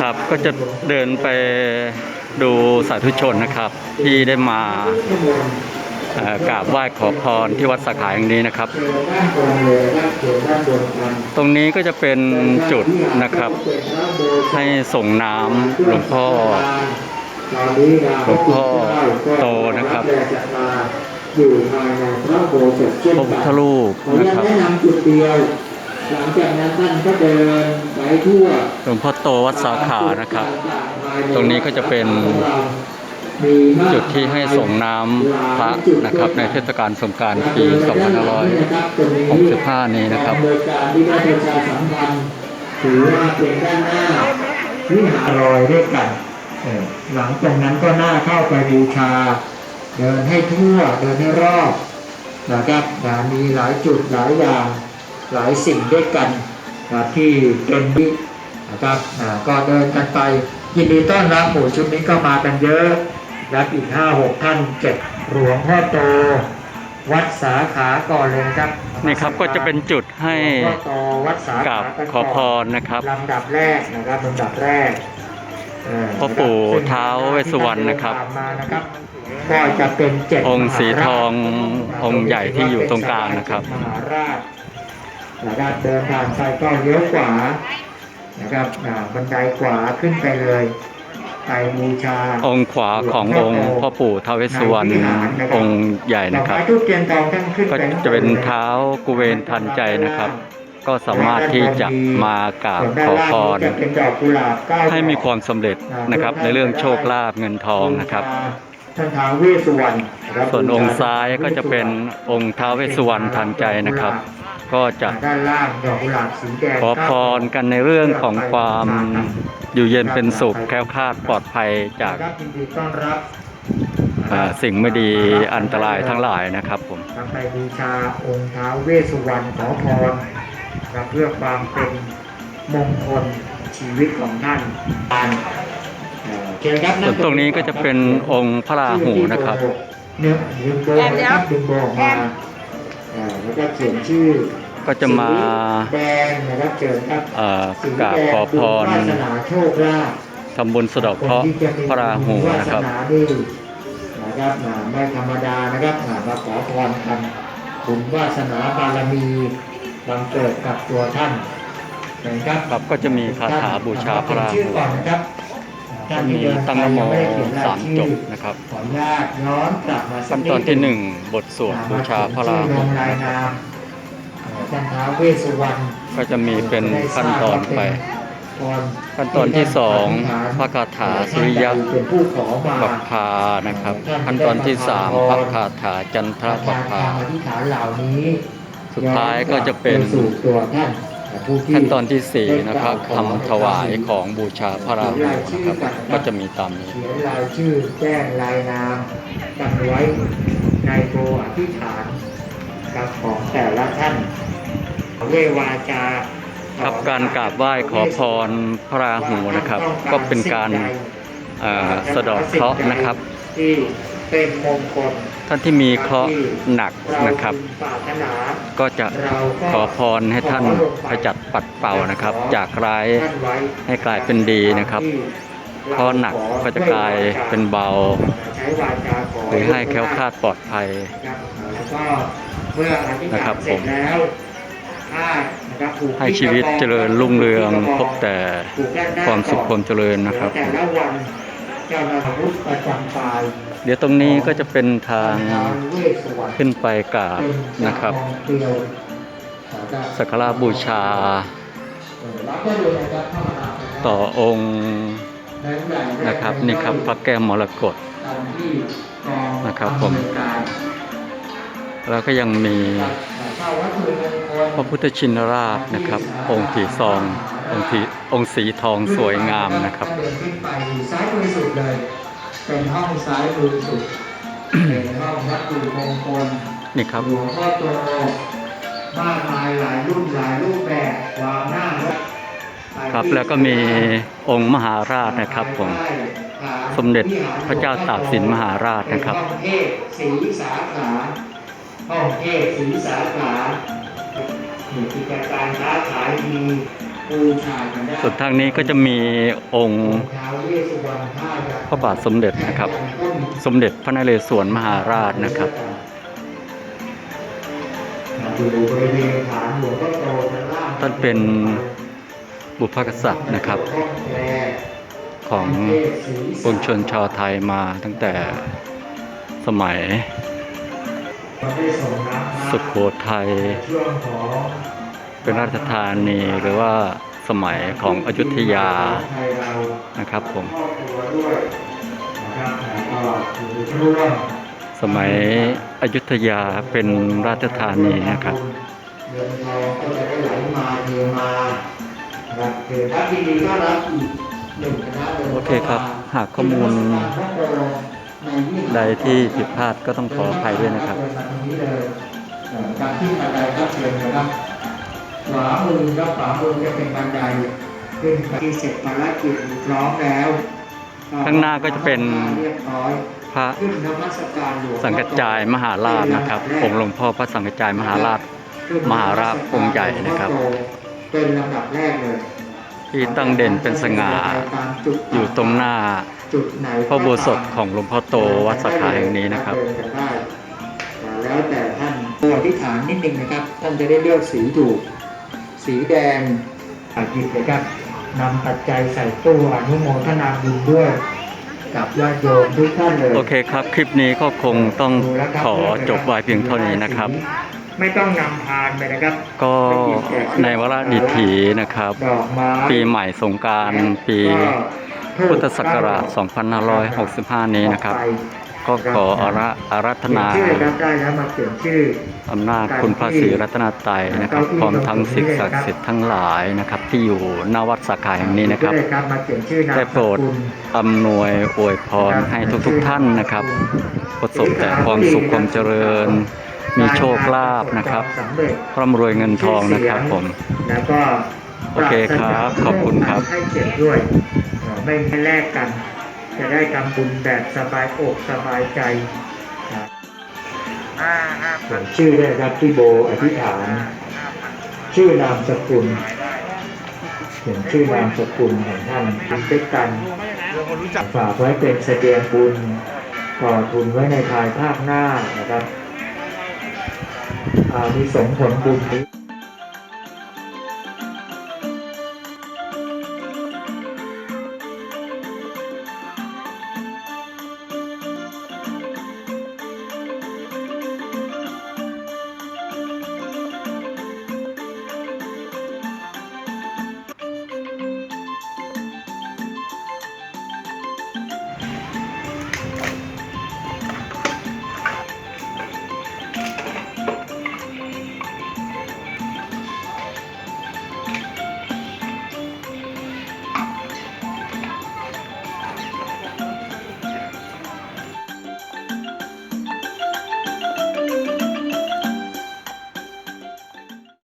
ครับก็จะเดินไปดูสาธุชนนะครับ ที่ได้มากราบไหว้ขอพรที่วัดสาขาแห่งนี้นะครับ ตรงนี้ก็จะเป็นจุดนะครับ ให้ส่งน้ำหลวงพ่อหลวงพ่อโตนะครับอยู่ภายในพระโบสถ์พระพุทธรูปนะครับ แนะนำจุดเดียวหลังจากนั้นท่านก็เดินไปทั่วหลวงพ่อโตวัดสาขานะครับ ตรงนี้ก็จะเป็นมีมากจุดที่ให้ส่งน้ำพระนะครับ ในเทศกาลสงกรารปี 2565 นี้นะครับโดยการที่ได้ประชาสัมพันธ์ถือว่าเป็นด้านหน้าวิหารอยด้วยกันเออหลังจากนั้นก็น่าเข้าไปบูชา เดินให้ทั่วเดินให้รอบนะครับนะมีหลายจุดหลายอย่าง หลายสิ่งด้วยกันนะที่เป็นวินะครับนะก็เดินกันไป ยินดีต้อนรับหมู่ชุดนี้ก็มากันเยอะรับอีกห้าหกท่านเจ็ดหลวงพ่อโต วัดสาขาก่อนเลยนะครับนี่ครับก็จะเป็นจุดให้หลวงพ่อโตวัดสากราบขากันขอพรนะครับลำดับแรกนะครับลำดับแรกเพ่อปู่ท้าวเวสสุวรรณนะครับที่ท่าเดินทางมานะครับก็จะเป็นเจ็ดองค์สีทองมหาราชองค์ใหญ่ที่อยู่ตรงกลางนะครับมหาราช นะครับเดินทางไปก็เลี้ยวขวานะครับอ่าบันไดขวาขึ้นไปเลยไปบูชาองค์ขวาขององค์พ่อปู่ท้าวเวสสุวรรณองค์ใหญ่นะครับดอกไม้ทูบเทียนทองท่านขึ้นก็ไปจะเป็นเท้ากุเวนทันใจนะครับ ก็สามารถที่จะมากราบขอพรจะเป็นดอกกุหลาบเก้าให้มีความดอกสำเร็จนะครับ ในเรื่องโชคลาภเงินทองนะครับท่านท้าวเวสสุวรรณครับส่วนองค์ซ้ายก็จะเป็นองค์ท้าวเวสสุวรรณทันใจนะครับ ก็จะด้านล่างดอกกุหลาบสีแดงขอพรกันในเรื่องของความอยู่เย็นเป็นสุขแคล้วคลาดปลอดภัยจากครับยินดีต้อนรับเอ่อสิ่งไม่ดีอันตรายทั้งหลายนะครับผมทำไปบูชาองค์ท้าวเวสสุวรรณขอพรครับเพื่อความเป็นมงคลชีวิตของท่านอ่านเอ่อเชิญครับส่วนตรงนี้ก็จะเป็นองค์พระราหูนะครับเนื้อดึงโบนะครับดึงโบออกมาเอ่อแล้วก็เขียนชื่อก็จะมาสีแดงนะครับเชิญครับเอ่อสีกราบแดงขอพรบุญวาสนาโชคลาภทำบุญสะเดอกเคราะห์พระราหูนะครับวาสนาดีนะครับอ่าไม่ธรรมดานะครับอ่ามาขอพรกันบุญวาสนาบารมีบังเกิดกับตัวท่านนะครับครับก็จะมีคาถาบูชาพระราหู ท่านมีที่เดินตั้งนโมไปยังไได้เขียนรยสามชื่อจบนะครับขออนุญาตย้อนกลับมาสัขั้นกตอนดที่หนึ่งบทสวดบูชาพระราชื่อลหูงรายนะครับนามเอ่อท่านท้าวเวสสุวรรณก็จะมีเป็นขั้นตอนไป ขั้นตอนที่สองพระคาถาสุริยะเป็นผู้ขอมาปัปพานะครับ ขั้นตอนที่สามพระคาถาจันทรปัปพาอธิษฐานเหล่านี้สุดท้ายก็จะเป็นสู่ตัวท่านผู้ที่ ขั้นตอนที่สี่นะครับคำถวายของบูชาพระราหูนะครับก็จะมีตามนี้เขียนรายชื่อแจ้งรายนามกันไว้ในโบอธิษฐานกับของแต่ละท่านเววาจาครับการกราบไหว้ขอพรพระราหูนะครับ ก็เป็นการเอ่อสะเดอกเคราะห์นะครับที่ เป็นมงคลท่านที่มีเคราะห์หนักนะครับปรารถนาก็จะขอพรให้ท่านขจัดปัดเป่านะครับ จากร้ายท่านไว้ให้กลายเป็นดีนะครับเพราะหนักก็จะกลายเป็นเบาใช้วาจาขอหรือให้แคล้วคลาดปลอดภัยนะครับแล้วก็เมื่ออธิษนะคฐารันบเสร็จผมแล้วถ้านะครับถูกให้ชีวิตเจริญรุ่งเรืองพบแต่ความสุขความเจริญนะครับแต่ละวัน เดี๋ยวตรงนี้ก็จะเป็นทางขึ้นไปกราบนะครับ สักการะบูชา ต่อองค์นะครับนี่ครับพระแก้วมรกตนะครับผมแล้วก็ยังมีพระพุทธชินราชนะครับ องค์สีซององค์สีองค์สีทองสวยงามนะครับถ้า เดินขึ้นไปซ้ายมือสุดเลยเป็นห้องซ้ายมือสุดเป็นห้องวัตถุมงคลนี่ครับหลวงพ่อโตมากมายหลายรุ่นหลายรูปแบบวางหน้าวัดครับแล้วก็มีองค์มหาราชนะครับผมสมเด็จพระเจ้าตากสินมหาราชนะครับห้องเทพศรีสาขาห้องเทพศรีสาขามีกิจการค้าขายดีบูชากันได้ ส่วนทางนี้ก็จะมีองค์พระบาทสมเด็จนะครับ สมเด็จพระนเรศวรมหาราชนะครับท่านเป็นบุพกษัตริย์นะครับ ของปวงชนชาวไทยมาตั้งแต่สมัยสุขโขทัย เป็นราชธานีหรือว่าสมัยของอยุธยานะครับผมสมัยอยุธยาเป็นราชธานีนะครับเงินทองก็จะได้ไหลมาเทมาเกิดทักทีก็รับอีกหนึ่งคณะโอเคครับ หากข้อมูลใดที่ผิดพลาดก็ต้องขออภัยด้วยนะครับเดินมารงนี้เลยเอ่อการขึ้นบันไดก็เชิญนะครับ ขวามือครับขวามือจะเป็นบันไดขึ้นไปที่เสร็จภารกิจพร้อมแล้วข้างหน้าก็จะเป็นเรียบร้อยพระขึ้นนมัสการหลวงสังกัจจายมหาราชนะครับ องค์หลวงพ่อพระสังกัจจายมหาราชมหาราชองค์ใหญ่นะครับ เป็นลำดับแรกเลยที่ตั้งเด่นเป็นสง่าอยู่ตรงหน้าจุดไหนพระอุโบสถของหลวงพ่อโตวัดสาขาแห่งนี้นะครับเดิกันได้แล้วแต่ท่านอธิษฐานนิดนึงนะครับ ท่านจะได้เลือกสีถูก สีแดงอาหยิบเลยครับนำปัจจัยใส่ตู้อนุโมทนาบุญด้วยกับญาติโยมทุกท่านเลยโอเคครับ คลิปนี้ก็คงต้องขอจบไว้เพียงเท่านี้นะครับ ไม่ต้องนำพานไปนะครับ ก็ในวาระดิถีนะครับดอกไม้ปีใหม่สงกรารปีพุทธศักราช 2565 นี้นะครับ ก็ขออาระอารัธนาเขียนชื่อครับได้แล้วมาเขียนชื่ออำนาจคุณพระศรีรัตนตรัยนะครับพร้อมทั้งสิ่งศักดิ์สิทธิ์ทั้งหลายนะครับ ที่อยู่หนาวัดสาขาแห่งนี้นะครับได้ครับมาเขียนชื่อนามได้สโปรดกุลอำนวยอวยพรให้ทุกๆท่านนะครับ ประสบแต่ความสุขความเจริญ มีโชคลาภนะครับสำเร็จร่ำรวยเงินทองนะครับผมแล้วก็โอเคครับ ขอบคุณครับให้เจ็บด้วยเอ่อไม่ให้แลกกัน จะได้ทำบุญแบบสบายอกสบายใจครับเขียนชื่อด้วยนะครับที่โบอธิษฐาน ชื่อนามสกุลเขียนชื่อนามสกุลของท่านทำด้วยกันฝากไว้เป็นเสบียงบุญก่อทุนไว้ในภายภาคหน้านะครับอามีสงส์ผลบุญนี้